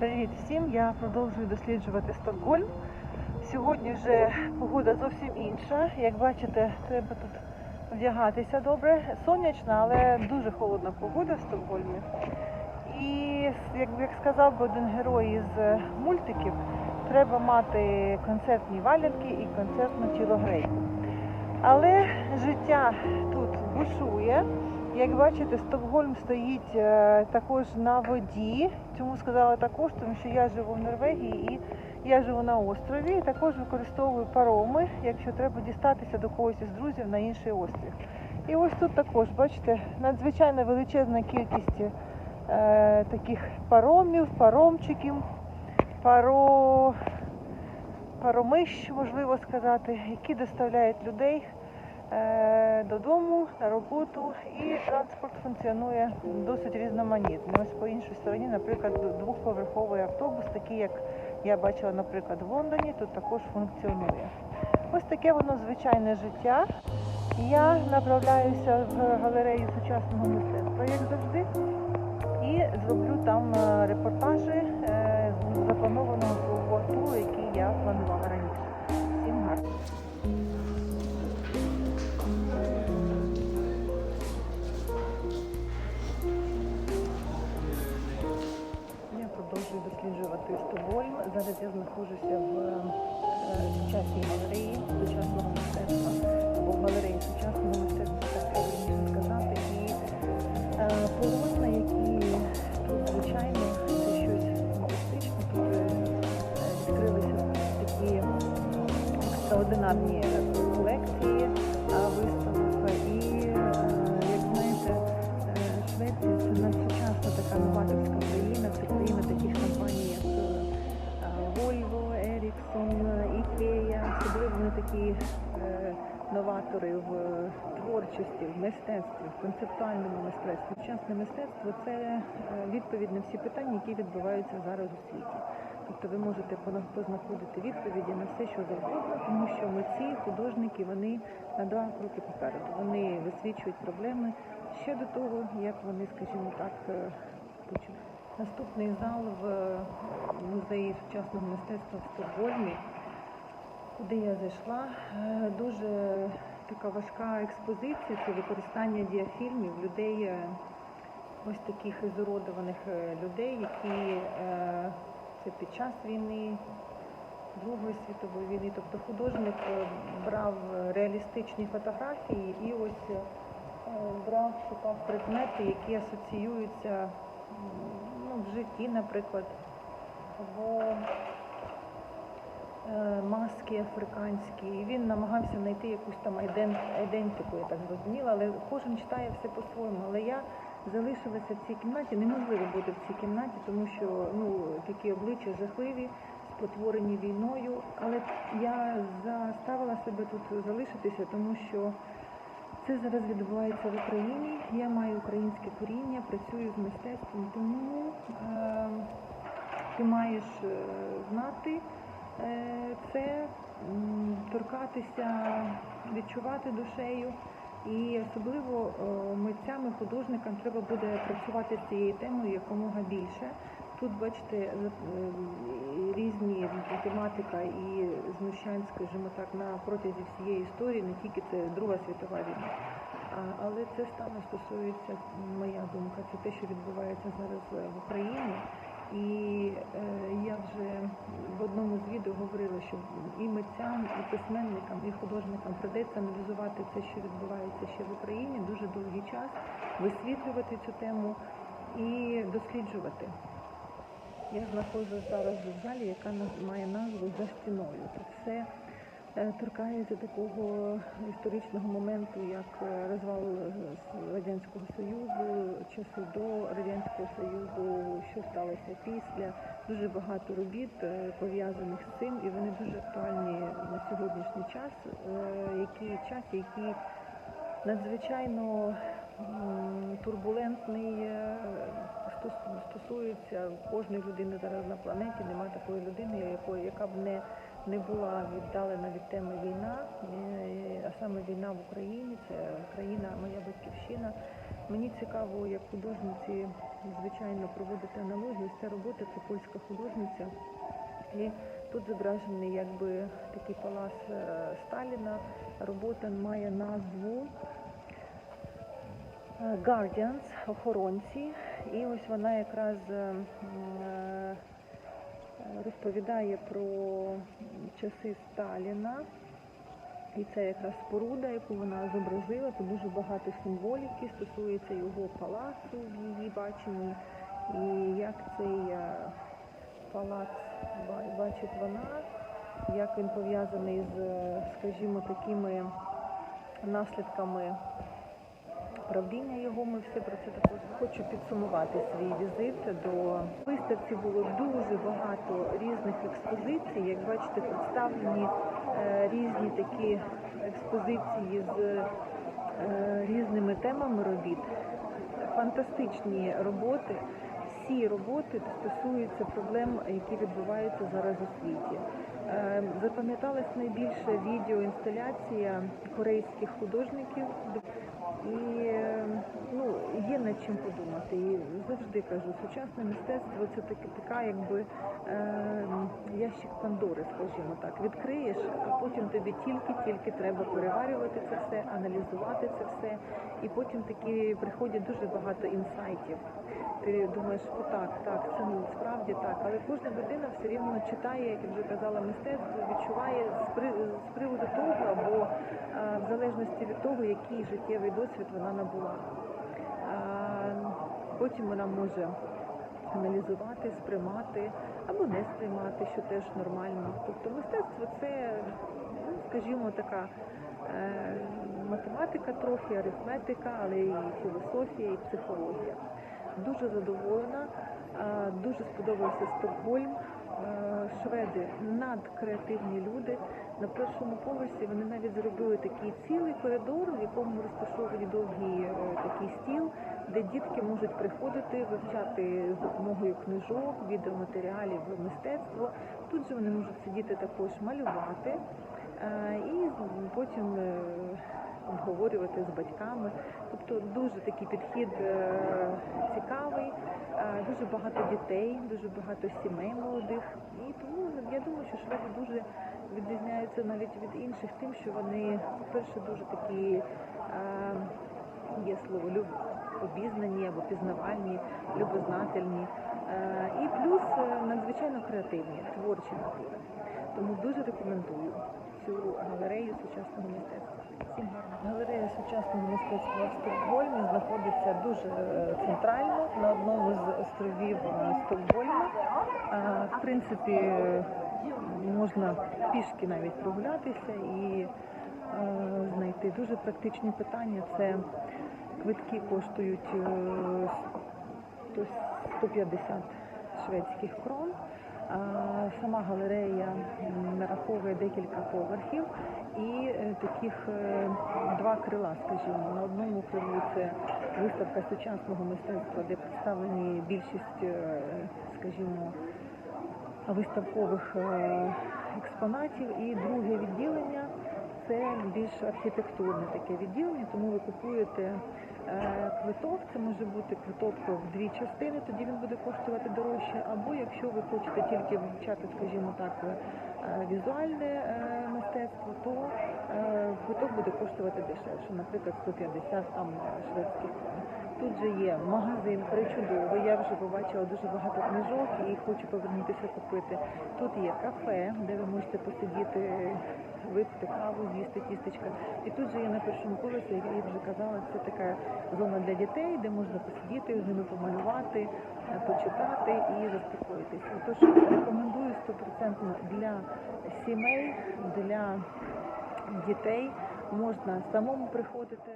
Привіт всім! Я продовжую досліджувати Стокгольм. Сьогодні вже погода зовсім інша. Як бачите, треба тут вдягатися добре. Сонячна, але дуже холодна погода в Стокгольмі. І як, як сказав би один герой із мультиків, треба мати концертні валянки і концертну тілогрейку. Але життя тут бушує. Як бачите, Стокгольм стоїть е, також на воді. Чому сказала також? Тому що я живу в Норвегії і я живу на острові. І також використовую пароми, якщо треба дістатися до когось із друзів на інший острів. І ось тут також, бачите, надзвичайно величезна кількість е, таких паромів, паромчиків, паро... паромищ, можливо сказати, які доставляють людей е, додому, на роботу, і транспорт функціонує досить різноманітно. Ось по іншій стороні, наприклад, двохповерховий автобус, такий, як я бачила, наприклад, в Лондоні, тут також функціонує. Ось таке воно звичайне життя. Я направляюся в галерею сучасного мистецтва, як завжди, і зроблю там е, репортажі е, запланованого свого туру, який я планувала раніше. Досліджувати Стокгольм. Зараз я знаходжуся в е, сучасній галереї сучасного мистецтва або в галереї сучасного мистецтва, так правильніше сказати. І е, полотна, які тут звичайно це щось фантастичне. Тут е, відкрилися такі екстраординарні такі е, новатори в творчості, в мистецтві, в концептуальному мистецтві. Сучасне мистецтво це е, відповідь на всі питання, які відбуваються зараз у світі. Тобто ви можете познаходити відповіді на все, що завгодно, тому що митці, художники, вони на два кроки попереду. Вони висвічують проблеми ще до того, як вони, скажімо так, е, почнуть. Наступний зал в е, музеї сучасного мистецтва в Стокгольмі, куди я зайшла. Е, Дуже така важка експозиція, це використання діафільмів людей, е, ось таких ізуродованих е, людей, які це під час війни, Другої світової війни. Тобто художник брав реалістичні фотографії і ось брав, шукав предмети, які асоціюються ну, в житті, наприклад, або маски африканські. І він намагався знайти якусь там айден- айдентику, я так зрозуміла, але кожен читає все по-своєму. Але я залишилася в цій кімнаті, неможливо бути в цій кімнаті, тому що ну, такі обличчя жахливі, спотворені війною. Але я заставила себе тут залишитися, тому що це зараз відбувається в Україні. Я маю українське коріння, працюю з мистецтвом, тому е, ти маєш е, знати е, це, торкатися, відчувати душею. І особливо е, митцям і художникам треба буде працювати з цією темою якомога більше. Тут, бачите, е, е, різні тематика і знущань, скажімо так, на протязі всієї історії, не тільки це Друга світова війна. Але це саме стосується, моя думка, це те, що відбувається зараз е, в Україні. І е, я вже в одному з відео говорила, що і митцям, і письменникам, і художникам придеться аналізувати це, що відбувається ще в Україні, дуже довгий час, висвітлювати цю тему і досліджувати. Я знаходжусь зараз в залі, яка має назву за стіною. Це все торкається такого історичного моменту, як е, розвал е, Радянського Союзу, часи до Радянського Союзу, що сталося після. Дуже багато робіт е, пов'язаних з цим, і вони дуже актуальні на сьогоднішній час, е, який час, який надзвичайно турбулентний, е, стосується кожної людини зараз на планеті. Немає такої людини, яка б не, не була віддалена від теми війна, а саме війна в Україні, це країна, моя батьківщина. Мені цікаво, як художниці звичайно проводити аналогію, ця робота це польська художниця. І тут зображений якби такий палац е, Сталіна. Робота має назву е, Guardians, охоронці. І ось вона якраз е, розповідає про часи Сталіна. І це якраз споруда, яку вона зобразила. Тут дуже багато символіки стосується його палацу в її баченні. І як цей е, палац бачить вона, як він пов'язаний з, е, скажімо, такими наслідками правління його. Ми все про це також хочу підсумувати свій візит до виставці. Було дуже багато різних експозицій. Як бачите, представлені е, різні такі експозиції з е, різними темами робіт. Фантастичні роботи. Всі роботи стосуються проблем, які відбуваються зараз у світі. Е, Запам'яталась найбільше відеоінсталяція корейських художників. І ну, є над чим подумати. І завжди кажу, сучасне мистецтво це таке така, якби е, ящик Пандори, скажімо так. Відкриєш, а потім тобі тільки-тільки треба переварювати це все, аналізувати це все. І потім такі приходять дуже багато інсайтів. Ти думаєш, о, так, так, це ну, справді так. Але кожна людина все рівно читає, як я вже казала, мистецтво, відчуває з, при, з приводу того, або е, в залежності від того, який життєвий досвід вона набула. Потім вона може аналізувати, сприймати або не сприймати, що теж нормально. Тобто мистецтво це, ну, скажімо, така е, математика трохи, арифметика, але і філософія, і психологія. Дуже задоволена, е, дуже сподобався Стокгольм. Е, Шведи надкреативні люди. На першому поверсі вони навіть зробили такий цілий коридор, в якому розташовані довгий е, такий стіл, де дітки можуть приходити, вивчати з допомогою книжок, відеоматеріалів мистецтво. Тут же вони можуть сидіти також малювати і потім обговорювати з батьками. Тобто дуже такий підхід е, цікавий, е, дуже багато дітей, дуже багато сімей молодих. І тому я думаю, що шведи дуже відрізняються навіть від інших тим, що вони, по-перше, дуже такі е, є слово обізнані або пізнавальні, любознательні. І плюс надзвичайно креативні, творчі натури. Тому дуже рекомендую цю галерею сучасного мистецтва. Галерея сучасного мистецтва в Стокгольмі знаходиться дуже е, центрально на одному з островів е, Стокгольма. Е, В принципі, можна пішки навіть прогулятися і знайти дуже практичні питання. Це квитки коштують е, 100 150 шведських крон. Сама галерея нараховує декілька поверхів і е, таких е, два крила, скажімо. На одному крилу це виставка сучасного мистецтва, де представлені більшість, е, скажімо, виставкових експонатів. І друге відділення це більш архітектурне таке відділення, тому ви купуєте е, квиток. Це може бути квиток в дві частини, тоді він буде коштувати дорожче. Або якщо ви хочете тільки вивчати, скажімо так, е, візуальне е, мистецтво, то квиток буде коштувати дешевше, наприклад, 150 там шведських. Тут же є магазин причудовий. Я вже побачила дуже багато книжок і хочу повернутися купити. Тут є кафе, де ви можете посидіти, випити каву, з'їсти тістечка. І тут же є на першому поверсі, як я вже казала, це така зона для дітей, де можна посидіти, з ними помалювати, е, почитати і заспокоїтися. Тож рекомендую стопроцентно для сімей, для дітей можна самому приходити.